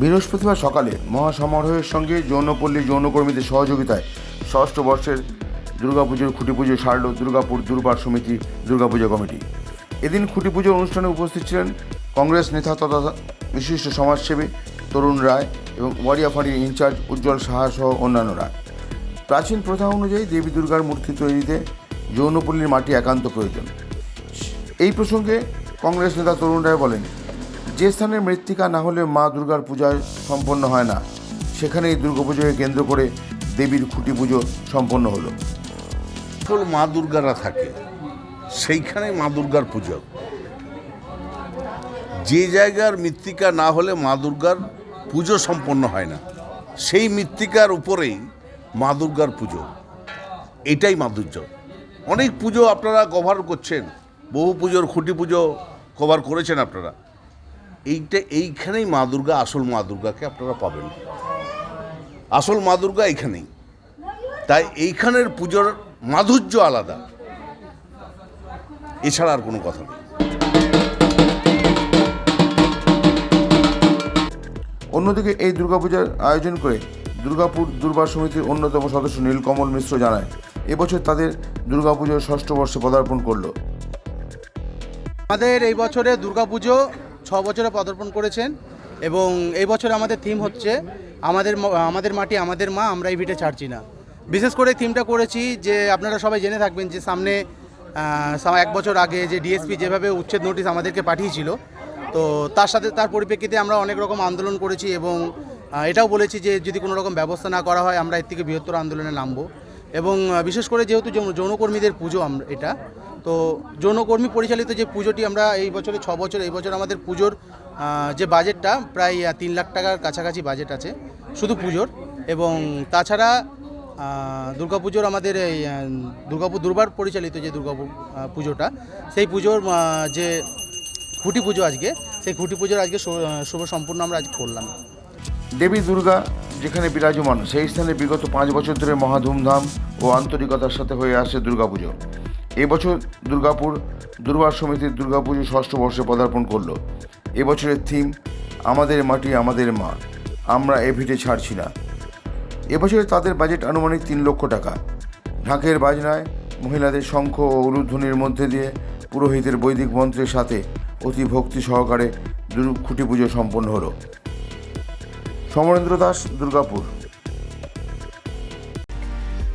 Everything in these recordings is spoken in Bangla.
বৃহস্পতিবার সকালে মহাসমারোহের সঙ্গে যৌনপল্লী যৌনকর্মীদের সহযোগিতায় ষষ্ঠ বর্ষের দুর্গাপুজোর খুঁটি পুজো সারল দুর্গাপুর দুর্বার সমিতি দুর্গাপুজো কমিটি। এদিন খুঁটি পুজোর অনুষ্ঠানে উপস্থিত ছিলেন কংগ্রেস নেতা তথা বিশিষ্ট সমাজসেবী তরুণ রায় এবং ওয়ারিয়া ফাঁড়ির ইনচার্জ উজ্জ্বল সাহা সহ অন্যান্যরা। প্রাচীন প্রথা অনুযায়ী দেবী দুর্গার মূর্তি তৈরিতে যৌনপল্লীর মাটি একান্ত প্রয়োজন। এই প্রসঙ্গে কংগ্রেস নেতা তরুণ রায় বলেন যে স্থানে মৃত্তিকা না হলে মা দুর্গার পূজা সম্পন্ন হয় না, সেখানেই দুর্গাপুজোকে কেন্দ্র করে দেবীর খুঁটি পুজো সম্পন্ন হলো। আসল মা দুর্গারা থাকে সেইখানে মা দুর্গার পুজো। যে জায়গার মৃত্তিকা না হলে মা দুর্গার পুজো সম্পন্ন হয় না, সেই মৃত্তিকার উপরেই মা দুর্গার পুজো। এটাই মাধুর্য অনেক পুজো আপনারা কভার করছেন, বহু পুজোর খুঁটি পুজো কভার করেছেন আপনারা। এইটা এইখানেই মা দুর্গা আসল মা দুর্গাকে আপনারা পাবেন। আসল মা দুর্গা এইখানেই। তাই এইখানের পুজোর মাধুর্য আলাদা। এছাড়া আর কোনো কথা নেই। অন্যদিকে এই দুর্গাপূজার আয়োজন করে দুর্গাপুর দুর্বার সমিতির অন্যতম সদস্য নীলকমল মিশ্র জানায় এবছর তাদের দুর্গাপুজোর ষষ্ঠ বর্ষে পদার্পণ করল। আমাদের এই বছরে দুর্গাপুজো ছ বছরে পদার্পণ করেছেন এবং এই বছর আমাদের থিম হচ্ছে, আমাদের আমাদের মাটি আমাদের মা, আমরা এই ভিটে ছাড়ছি না। বিশেষ করে থিমটা করেছি যে আপনারা সবাই জেনে থাকবেন যে সামনে এক বছর আগে যে ডিএসপি যেভাবে উচ্ছেদ নোটিশ আমাদেরকে পাঠিয়েছিল, তো তার সাথে, তার পরিপ্রেক্ষিতে আমরা অনেক রকম আন্দোলন করেছি এবং এটাও বলেছি যে যদি কোনো রকম ব্যবস্থা না করা হয়, আমরা এর থেকে বৃহত্তর আন্দোলনে নামবো। এবং বিশেষ করে যেহেতু যৌন- যৌনকর্মীদের পুজো আমরা এটা তো যৌনকর্মী পরিচালিত যে পুজোটি আমরা এই বছরে, ছ বছর, এই বছর আমাদের পুজোর যে বাজেটটা প্রায় তিন লাখ টাকার কাছাকাছি বাজেট আছে, শুধু পুজোর। এবং তাছাড়া দুর্গাপুজোর আমাদের এই দুর্গাপুর দুর্বার পরিচালিত যে দুর্গাপুর পুজোটা, সেই পুজোর যে খুঁটি পুজো আজকে, সেই খুঁটি পুজোর আজকে শুভ সম্পূর্ণ আমরা আজ করলাম। দেবী দুর্গা, যেখানে বিরাজমান, সেই স্থানে বিগত পাঁচ বছর ধরে মহা ধুমধাম ও আন্তরিকতার সাথে হয়ে আসছে দুর্গাপুজো। এবছর দুর্গাপুর দুর্বার সমিতির দুর্গাপুজো ষষ্ঠ বর্ষে পদার্পণ করল। এবছরের থিম, আমাদের মাটি আমাদের মা, আমরা এ ভিটে ছাড়ছি না। এবছরে তাদের বাজেট আনুমানিক তিন লক্ষ টাকা। ঢাকের বাজনায় মহিলাদের শঙ্খ ও উলুধ্বনির মধ্যে দিয়ে পুরোহিতের বৈদিক মন্ত্রের সাথে অতি ভক্তি সহকারে দুর্গ খুঁটি পুজো সম্পন্ন হলো। সমরেন্দ্র দাস, দুর্গাপুর।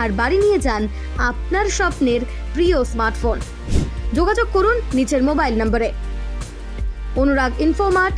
আর বাড়ি নিয়ে যান আপনার স্বপ্নের প্রিয় স্মার্টফোন। যোগাযোগ করুন নিচের মোবাইল নম্বরে। Anurag Infomart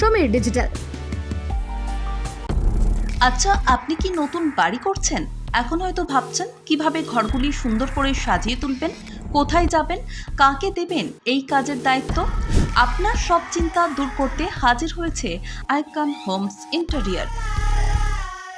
Samir Digital. আচ্ছা আপনি কি নতুন বাড়ি করছেন? এখন হয়তো ভাবছেন, কীভাবে ঘরগুলি সুন্দর করে সাজিয়ে তুলবেন? কোথায় যাবেন? কাকে দেবেন? এই কাজের দায়িত্ব? আপনার সব চিন্তা দূর করতে হাজির হয়েছে Icon Homes Interior.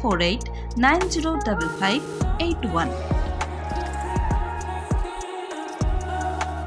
four eight nine zero double five eight one